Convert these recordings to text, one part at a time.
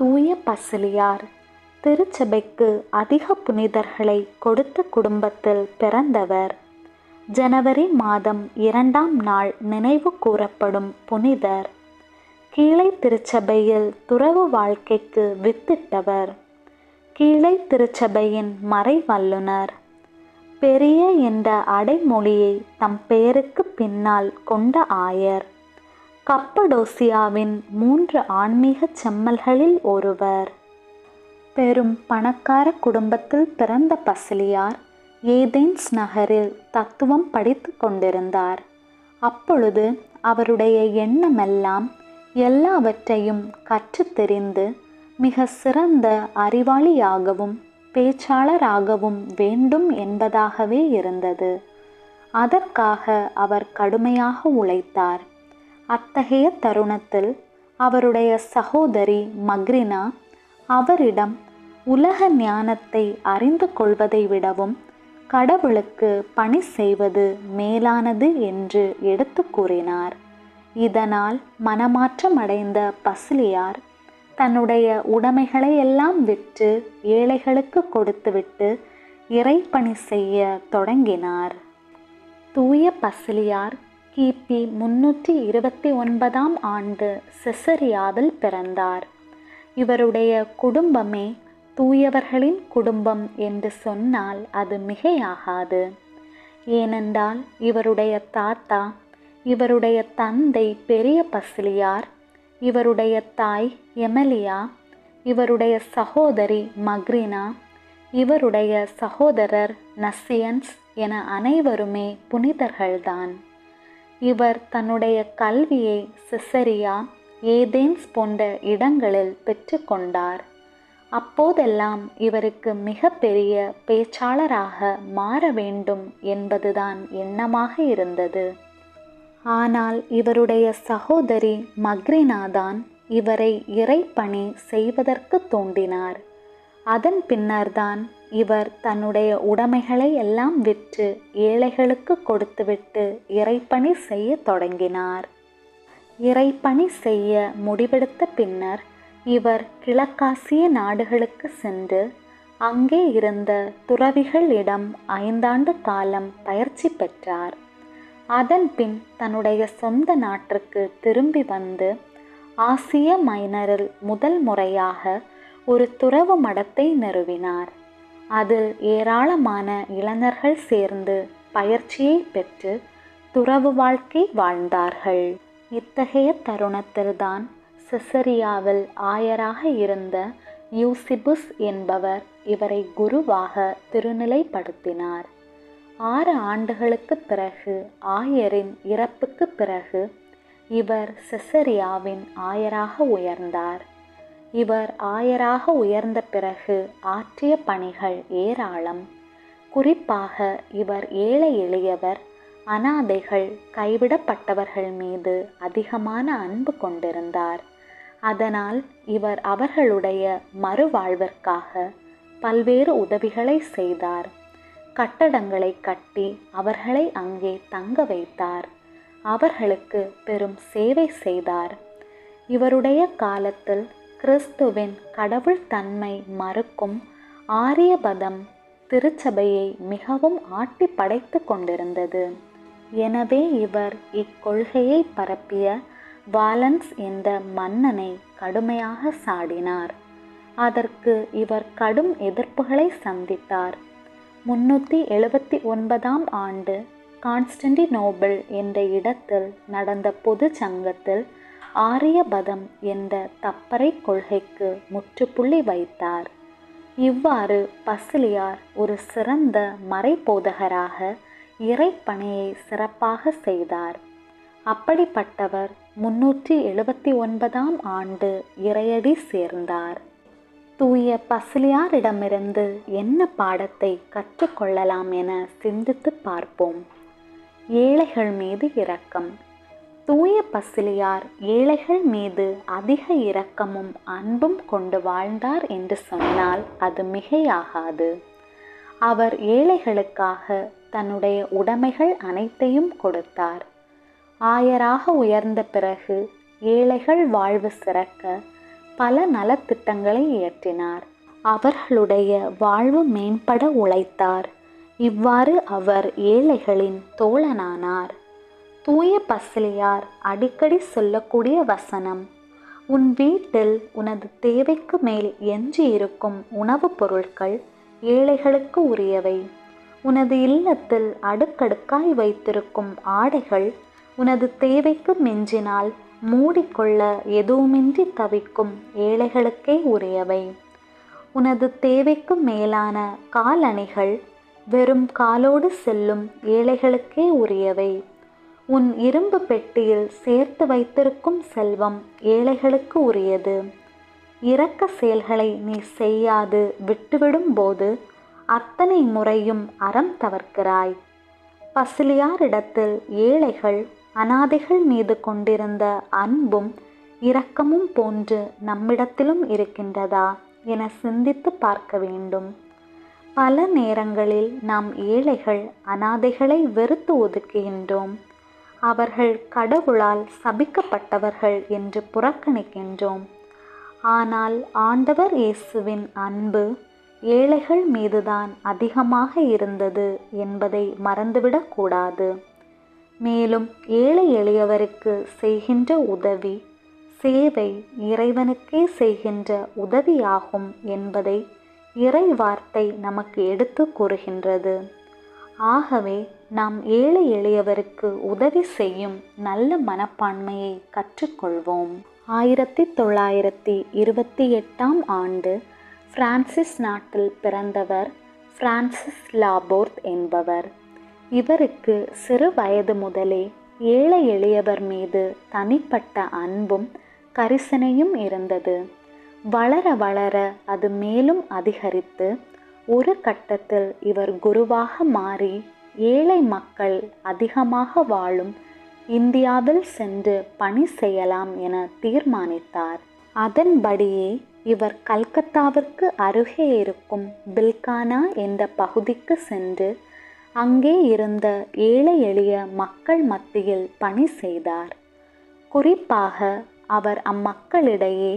தூய பசிலியார். திருச்சபைக்கு அதிக புனிதர்களை கொடுத்த குடும்பத்தில் பிறந்தவர். ஜனவரி மாதம் இரண்டாம் நாள் நினைவு கூறப்படும் புனிதர். கீழை திருச்சபையில் துறவு வாழ்க்கைக்கு வித்திட்டவர். கீழே திருச்சபையின் மறை வல்லுனர் பெரிய என்ற அடைமொழியை தம் பெயருக்கு பின்னால் கொண்ட ஆயர். கப்படோசியாவின் மூன்று ஆன்மீக செம்மல்களில் ஒருவர். பெரும் பணக்கார குடும்பத்தில் பிறந்த பசிலியார் ஏதேன்ஸ் நகரில் தத்துவம் படித்து கொண்டிருந்தார். அப்பொழுது அவருடைய எண்ணமெல்லாம் எல்லாவற்றையும் கற்று தெரிந்து மிக சிறந்த அறிவாளியாகவும் பேச்சாளராகவும் வேண்டும் என்பதாகவே இருந்தது. அதற்காக அவர் கடுமையாக உழைத்தார். அத்தகைய தருணத்தில் அவருடைய சகோதரி மக்ரினா அவரிடம் உலக ஞானத்தை அறிந்து கொள்வதை விடவும் கடவுளுக்கு பணி செய்வது மேலானது என்று எடுத்து கூறினார். இதனால் மனமாற்றமடைந்த பசிலியார் தன்னுடைய உடைமைகளை எல்லாம் விற்று ஏழைகளுக்கு கொடுத்துவிட்டு இறைப்பணி செய்ய தொடங்கினார். தூய பசிலியார் கிபி முன்னூற்றி இருபத்தி ஒன்பதாம் ஆண்டு செசரியாவில் பிறந்தார். இவருடைய குடும்பமே தூயவர்களின் குடும்பம் என்று சொன்னால் அது மிகையாகாது. ஏனென்றால் இவருடைய தாத்தா இவருடைய தந்தை பெரிய பசிலியார் இவருடைய தாய் எமலியா இவருடைய சகோதரி மக்ரினா இவருடைய சகோதரர் நசியன்ஸ் என அனைவருமே புனிதர்கள்தான். இவர் தன்னுடைய கல்வியை சிசரியா ஏதேன்ஸ் போன்ற இடங்களில் பெற்றுக்கொண்டார். அப்போதெல்லாம் இவருக்கு மிகப்பெரிய பேச்சாளராக மாற வேண்டும் என்பதுதான் எண்ணமாக இருந்தது. ஆனால் இவருடைய சகோதரி மக்ரினாதான் இவரை இறைப்பணி செய்வதற்கு தூண்டினார். அதன் பின்னர்தான் இவர் தன்னுடைய உடைமைகளை எல்லாம் விற்று ஏழைகளுக்கு கொடுத்துவிட்டு இறைப்பணி செய்ய தொடங்கினார். இறைப்பணி செய்ய முடிவெடுத்த பின்னர் இவர் கிழக்காசிய நாடுகளுக்கு சென்று அங்கே இருந்த துறவிகளிடம் ஐந்தாண்டு காலம் பயிற்சி பெற்றார். அதன் பின் தன்னுடைய சொந்த நாட்டிற்கு திரும்பி வந்து ஆசிய மைனரில் முதல் முறையாக ஒரு துறவு மடத்தை நிறுவினார். அதில் ஏராளமான இளைஞர்கள் சேர்ந்து பயிற்சியை பெற்று துறவு வாழ்க்கை வாழ்ந்தார்கள். இத்தகைய தருணத்தில்தான் செசரியாவில் ஆயராக இருந்த யூசிபுஸ் என்பவர் இவரை குருவாக திருநிலைப்படுத்தினார். ஆறு ஆண்டுகளுக்கு பிறகு ஆயரின் இறப்புக்கு பிறகு இவர் செசரியாவின் ஆயராக உயர்ந்தார். இவர் ஆயராக உயர்ந்த பிறகு ஆற்றிய பணிகள் ஏராளம். குறிப்பாக இவர் ஏழை எளியவர் அனாதைகள் கைவிடப்பட்டவர்கள் மீது அதிகமான அன்பு கொண்டிருந்தார். அதனால் இவர் அவர்களுடைய மறுவாழ்விற்காக பல்வேறு உதவிகளை செய்தார். கட்டடங்களை கட்டி அவர்களை அங்கே தங்க வைத்தார். அவர்களுக்கு பெரும் சேவை செய்தார். இவருடைய காலத்தில் கிறிஸ்துவின் கடவுள் தன்மை மறுக்கும் ஆரியபதம் திருச்சபையை மிகவும் ஆட்டி படைத்து கொண்டிருந்தது. எனவே இவர் இக்கொள்கையை பரப்பிய வாலன்ஸ் என்ற மன்னனை கடுமையாக சாடினார். அதற்கு இவர் கடும் எதிர்ப்புகளை சந்தித்தார். முன்னூற்றி எழுபத்தி ஒன்பதாம் ஆண்டு கான்ஸ்டன்டினோபிள் என்ற இடத்தில் நடந்த பொது சங்கத்தில் ஆரியபதம் என்ற தப்பறை கொள்கைக்கு முற்றுப்புள்ளி வைத்தார். இவ்வாறு பசிலியார் ஒரு சிறந்த மறைபோதகராக இறைப்பணியை சிறப்பாக செய்தார். அப்படிப்பட்டவர் முன்னூற்றி எழுபத்தி ஒன்பதாம் ஆண்டு இறையடி சேர்ந்தார். தூய பசிலியாரிடமிருந்து என்ன பாடத்தை கற்றுக்கொள்ளலாம் என சிந்தித்து பார்ப்போம். ஏழைகள் மீது இரக்கம். தூய பசிலியார் ஏழைகள் மீது அதிக இரக்கமும் அன்பும் கொண்டு வாழ்ந்தார் என்று சொன்னால் அது மிகையாகாது. அவர் ஏழைகளுக்காக தன்னுடைய உடைமைகள் அனைத்தையும் கொடுத்தார். ஆயராக உயர்ந்த பிறகு ஏழைகள் வாழ்வு சிறக்க பல நலத்திட்டங்களை இயற்றினார். அவர்களுடைய வாழ்வு மேம்பட உழைத்தார். இவ்வாறு அவர் ஏழைகளின் தோழனானார். தூய பசிலியார் அடிக்கடி சொல்லக்கூடிய வசனம். உன் வீட்டில் உனது தேவைக்கு மேல் எஞ்சி இருக்கும் உணவுப் பொருட்கள் ஏழைகளுக்கு உரியவை. உனது இல்லத்தில் அடுக்கடுக்காய் வைத்திருக்கும் ஆடைகள் உனது தேவைக்கு மிஞ்சினால் மூடிக்கொள்ள எதுவுமின்றி தவிக்கும் ஏழைகளுக்கே உரியவை. உனது தேவைக்கு மேலான காலணிகள் வெறும் காலோடு செல்லும் ஏழைகளுக்கே உரியவை. உன் இரும்பு பெட்டியில் சேர்த்து வைத்திருக்கும் செல்வம் ஏழைகளுக்கு உரியது. இரக்க செயல்களை நீ செய்யாது விட்டுவிடும் போது அத்தனை முறையும் அறம் தவிர்க்கிறாய். பசிலியாரிடத்தில் ஏழைகள் அனாதைகள் மீது கொண்டிருந்த அன்பும் இரக்கமும் போன்று நம்மிடத்திலும் இருக்கின்றதா என சிந்தித்து பார்க்க வேண்டும். பல நேரங்களில் நாம் ஏழைகள் அனாதைகளை வெறுத்து ஒதுக்குகின்றோம். அவர்கள் கடவுளால் சபிக்கப்பட்டவர்கள் என்று புறக்கணிக்கின்றோம். ஆனால் ஆண்டவர் இயேசுவின் அன்பு ஏழைகள் மீதுதான் அதிகமாக இருந்தது என்பதை மறந்துவிடக்கூடாது மேலும் ஏழை எளியவருக்கு செய்கின்ற உதவி சேவை இறைவனுக்கே செய்கின்ற உதவியாகும் என்பதை இறை வார்த்தை நமக்கு எடுத்து கூறுகின்றது. ஆகவே நாம் ஏழை எளியவருக்கு உதவி செய்யும் நல்ல மனப்பான்மையை கற்றுக்கொள்வோம். ஆயிரத்தி தொள்ளாயிரத்தி இருபத்தி எட்டாம் ஆண்டு பிரான்சிஸ் நாட்டில் பிறந்தவர் பிரான்சிஸ் லாபோர்த் என்பவர். இவருக்கு சிறு வயது முதலே ஏழை எளியவர் மீது தனிப்பட்ட அன்பும் கரிசனையும் இருந்தது. வளர வளர அது மேலும் அதிகரித்து ஒரு கட்டத்தில் இவர் குருவாக மாறி ஏழை மக்கள் அதிகமாக வாழும் இந்தியாவில் சென்று பணி செய்யலாம் என தீர்மானித்தார். அதன்படியே இவர் கல்கத்தாவிற்கு அருகே இருக்கும் பில்கானா என்ற பகுதிக்கு சென்று அங்கே இருந்த ஏழை எளிய மக்கள் மத்தியில் பணி செய்தார். குறிப்பாக அவர் அம்மக்களிடையே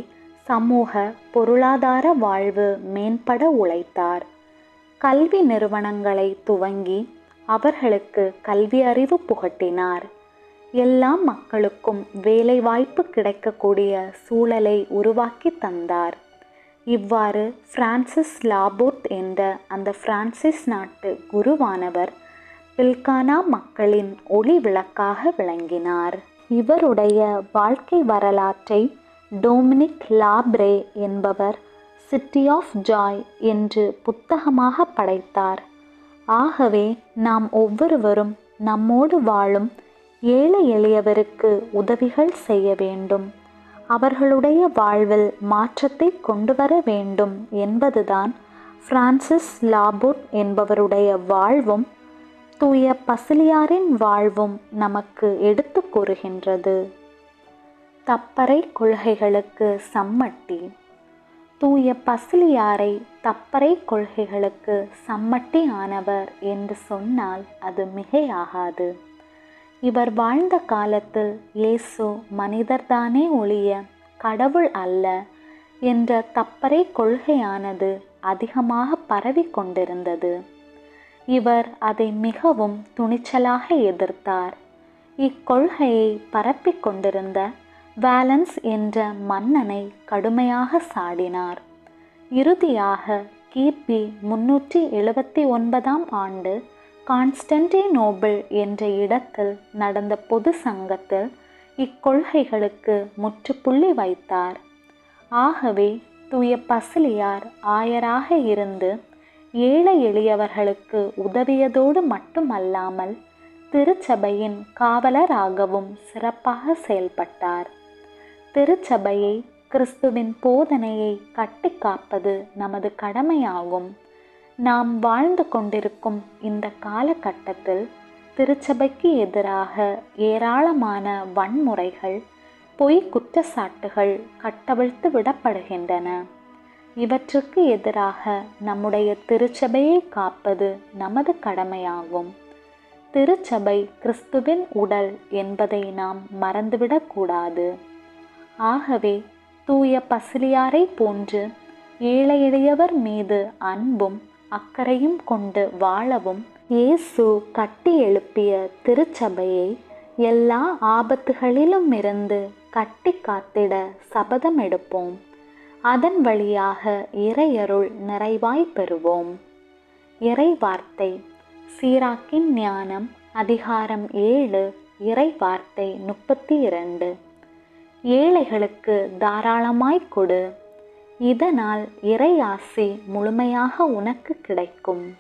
சமூக பொருளாதார வாழ்வு மேம்பட உழைத்தார். கல்வி நிறுவனங்களை துவங்கி அவர்களுக்கு கல்வி அறிவு புகட்டினார். எல்லா மக்களுக்கும் வேலைவாய்ப்பு கிடைக்கக்கூடிய சூழலை உருவாக்கி தந்தார். இவ்வாறு பிரான்சிஸ் லாபோர்ட் என்ற அந்த பிரான்சிஸ் நாட்டு குருவானவர் பில்கானா மக்களின் ஒளி விளக்காக விளங்கினார். இவருடைய வாழ்க்கை வரலாற்றை டொமினிக் லாப்ரே என்பவர் சிட்டி ஆஃப் ஜாய் என்று புத்தகமாக படைத்தார். ஆகவே நாம் ஒவ்வொருவரும் நம்மோடு வாழும் ஏழை எளியவருக்கு உதவிகள் செய்ய வேண்டும். அவர்களுடைய வாழ்வில் மாற்றத்தை கொண்டு வர வேண்டும் என்பதுதான் பிரான்சிஸ் லாபுட் என்பவருடைய வாழ்வும் தூய பசிலியாரின் வாழ்வும் நமக்கு எடுத்து கூறுகின்றது. தப்பறை கொள்கைகளுக்கு சம்மட்டி. தூய பசிலியாரை தப்பறை கொள்கைகளுக்கு சம்மட்டி ஆனவர் என்று சொன்னால் அது மிகையாகாது. இவர் வாழ்ந்த காலத்தில் இயேசு மனிதர்தானே ஒழிய கடவுள் அல்ல என்ற தப்பறை கொள்கையானது அதிகமாக பரவி கொண்டிருந்தது. இவர் அதை மிகவும் துணிச்சலாக எதிர்த்தார். இக்கொள்கையை பரப்பிக் கொண்டிருந்த வேலன்ஸ் என்ற மன்னனை கடுமையாக சாடினார். இறுதியாக கிபி முன்னூற்றி எழுபத்தி ஒன்பதாம் ஆண்டு கான்ஸ்டன்டினோபிள் என்ற இடத்தில் நடந்த பொது சங்கத்தில் இக்கொள்கைகளுக்கு முற்றுப்புள்ளி வைத்தார். ஆகவே தூய பசிலியார் ஆயராக இருந்து ஏழை எளியவர்களுக்கு உதவியதோடு மட்டுமல்லாமல் திருச்சபையின் காவலராகவும் சிறப்பாக செயல்பட்டார். திருச்சபையை கிறிஸ்துவின் போதனையை கட்டி காப்பது நமது கடமையாகும். நாம் வாழ்ந்து கொண்டிருக்கும் இந்த காலகட்டத்தில் திருச்சபைக்கு எதிராக ஏராளமான வன்முறைகள் பொய் குற்றச்சாட்டுகள் கட்டவிழ்த்து விடப்படுகின்றன. இவற்றுக்கு எதிராக நம்முடைய திருச்சபையை காப்பது நமது கடமையாகும். திருச்சபை கிறிஸ்துவின் உடல் என்பதை நாம் மறந்துவிடக்கூடாது. ஆகவே தூய பசிலியாரை போன்று ஏழை எளியவர் மீது அன்பும் அக்கறையும் கொண்டு வாழவும் இயேசு கட்டி எழுப்பிய திருச்சபையை எல்லா ஆபத்துகளிலும் இருந்து கட்டி காத்திட சபதம் எடுப்போம். அதன் வழியாக இறையருள் நிறைவாய் பெறுவோம். இறை வார்த்தை சீராக்கின் ஞானம். அதிகாரம் ஏழு. இறை வார்த்தை முப்பத்தி இரண்டு. ஏழைகளுக்கு தாராளமாய் கொடு. இதனால் இறை ஆசி முழுமையாக உனக்கு கிடைக்கும்.